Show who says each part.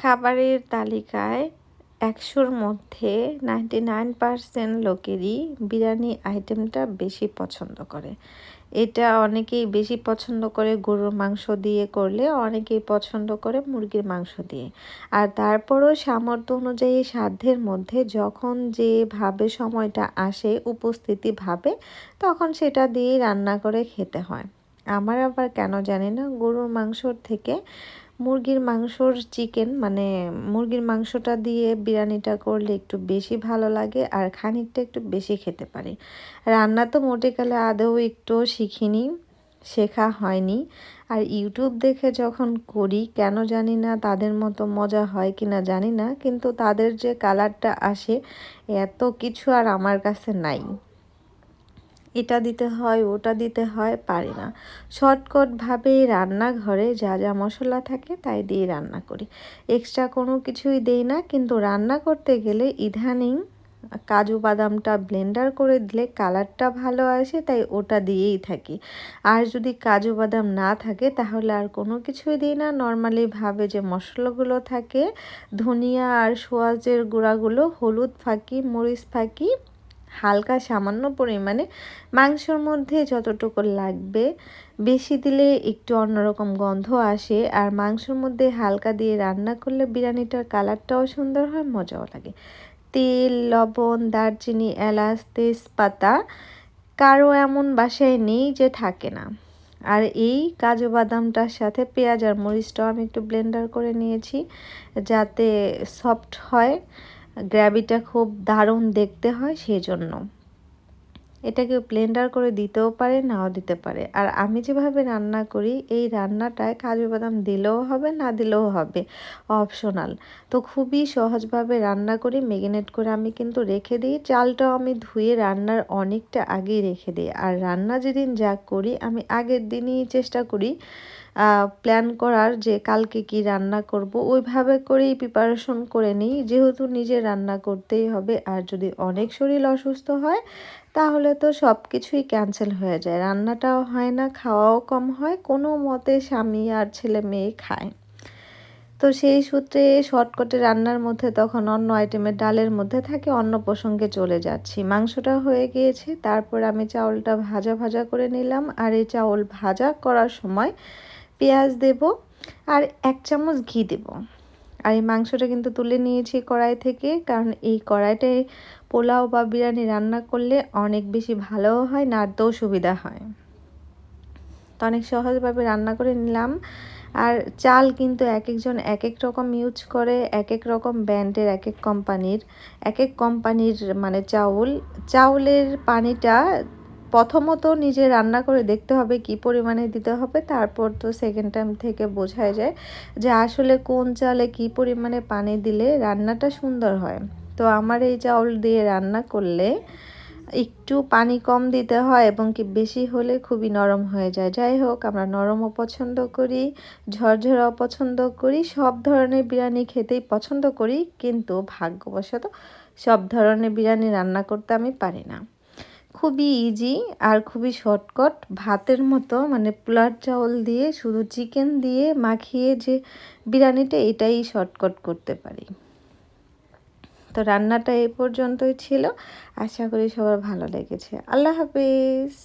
Speaker 1: খাবারের তালিকায় একশোর মধ্যে নাইনটি নাইন পারসেন্ট লোকেরই বিরিয়ানি আইটেমটা বেশি পছন্দ করে। এটা অনেকেই বেশি পছন্দ করে গরুর মাংস দিয়ে করলে, অনেকেই পছন্দ করে মুরগির মাংস দিয়ে। আর তারপরও সামর্থ্য অনুযায়ী সাধ্যের মধ্যে যখন যেভাবে সময়টা আসে, উপস্থিতি ভাবে, তখন সেটা দিয়েই রান্না করে খেতে হয়। আমার আবার কেন জানি না, গরুর মাংসর থেকে মুরগির মাংসর চিকেন মানে মুরগির মাংসটা দিয়ে বিরিয়ানিটা করলে একটু বেশি ভালো লাগে আর খানিকটা একটু বেশি খেতে পারি। রান্না তো মোটে গেলে আদৌ একটু শিখিনি, শেখা হয়নি। আর ইউটিউব দেখে যখন করি, কেন জানি না তাদের মতো মজা হয় কি না জানি না, কিন্তু তাদের যে কালারটা আসে, এত কিছু আর আমার কাছে নাই। এটা দিতে হয়, ওটা দিতে হয়, পারি না। শর্টকটভাবে রান্নাঘরে যা যা মশলা থাকে তাই দিয়ে রান্না করি। এক্সট্রা কোনো কিছুই দেই না, কিন্তু রান্না করতে গেলে ইদানিং কাজু বাদামটা ব্লেন্ডার করে দিলে কালারটা ভালো আসে, তাই ওটা দিয়েই থাকি। আর যদি কাজু বাদাম না থাকে, তাহলে আর কোনো কিছুই দিই না। নর্মালি ভাবে যে মশলাগুলো থাকে, ধনিয়া আর সোয়াজের গুঁড়াগুলো, হলুদ ফাঁকি, মরিচ ফাঁকি হালকা সামান্য পরিমাণে মাংসর মধ্যে যতটুকু লাগবে, বেশি দিলে একটু অন্যরকম গন্ধ আসে। আর মাংসর মধ্যে হালকা দিয়ে রান্না করলে বিরিয়ানিটার কালারটাও সুন্দর হয়, মজাও লাগে। তেল, লবণ, দারচিনি, এলাচ, তেজপাতা, কারও এমন বাসায় নেই যে থাকে না। আর এই কাজু বাদামটার সাথে পেঁয়াজ আর মরিচটাও আমি একটু ব্লেন্ডার করে নিয়েছি, যাতে সফট হয়। গ্র্যাভিটা খুব দারুণ দেখতে হয় সেই জন্য এটাকে ব্লেন্ডার করে দিতেও পারে, নাও দিতে পারে। আর আমি যেভাবে রান্না করি, এই রান্নাটায় কাজু বাদাম দিলেও হবে, না দিলেও হবে অপশনাল তো খুবই সহজভাবে রান্না করি মেগিনেট করে আমি কিন্তু রেখে দিই। চালটাও আমি ধুয়ে রান্নার অনেকটা আগেই রেখে দিই। আর রান্না যেদিন যা করি, আমি আগের দিনই চেষ্টা করি প্ল্যান করার যে কালকে কি রান্না করব, ওইভাবে করেই প্রিপারেশন করে নিই। যেহেতু নিজে রান্না করতেই হবে, আর যদি অনেক শরীর অসুস্থ হয়, তাহলে তো সব কিছুই ক্যান্সেল হয়ে যায়। রান্নাটাও হয় না, খাওয়াও কম হয়, কোনো মতে স্বামী আর ছেলে মেয়ে খায়। তো সেই সূত্রে শর্টকটে রান্নার মধ্যে তখন অন্য আইটেমের ডালের মধ্যে থাকে অন্য প্রসঙ্গে চলে যাচ্ছি। মাংসটা হয়ে গিয়েছে, তারপর আমি চাউলটা ভাজা ভাজা করে নিলাম। আর এই চাউল ভাজা করার সময় পেঁয়াজ দেব আর এক চামচ ঘি দেব। আর এই মাংসটা কিন্তু তুলে নিয়েছি কড়াই থেকে, কারণ এই কড়াইটায় পোলাও বা বিরিয়ানি রান্না করলে অনেক বেশি ভালোও হয় নাড়তেও সুবিধা হয়। তো অনেক সহজভাবে রান্না করে নিলাম। আর চাল কিন্তু এক একজন এক এক রকম ইউজ করে এক এক রকম ব্র্যান্ডের এক এক কোম্পানির এক এক কোম্পানির মানে চাউল। চাউলের পানিটা প্রথমত নিজে রান্না করে দেখতে হবে কি পরিমাণে দিতে হবে, তারপর তো সেকেন্ড টাইম থেকে বোঝাই যায় যে আসলে কোন চালে কি পরিমাণে পানি দিলে রান্নাটা সুন্দর হয়। তো আমার এই চাউল দিয়ে রান্না করলে একটু পানি কম দিতে হয় এবং কি বেশি হলে খুবই নরম হয়ে যায়। যাই হোক, আমরা নরম পছন্দ করি, ঝরঝরাও পছন্দ করি, সব ধরনের বিরিয়ানি খেতেই পছন্দ করি, কিন্তু ভাগ্যবশত সব ধরনের বিরিয়ানি রান্না করতে আমি পারি না। খুবই ইজি আর খুবই শর্টকট ভাতের মতো মানে পোলার চাউল দিয়ে, শুধু চিকেন দিয়ে মাখিয়ে যে বিরিয়ানিটা, এটাই শর্টকট করতে পারি। তো রান্নাটা এ পর্যন্তই ছিল। আশা করি সবার ভালো লেগেছে। আল্লাহ হাফিজ।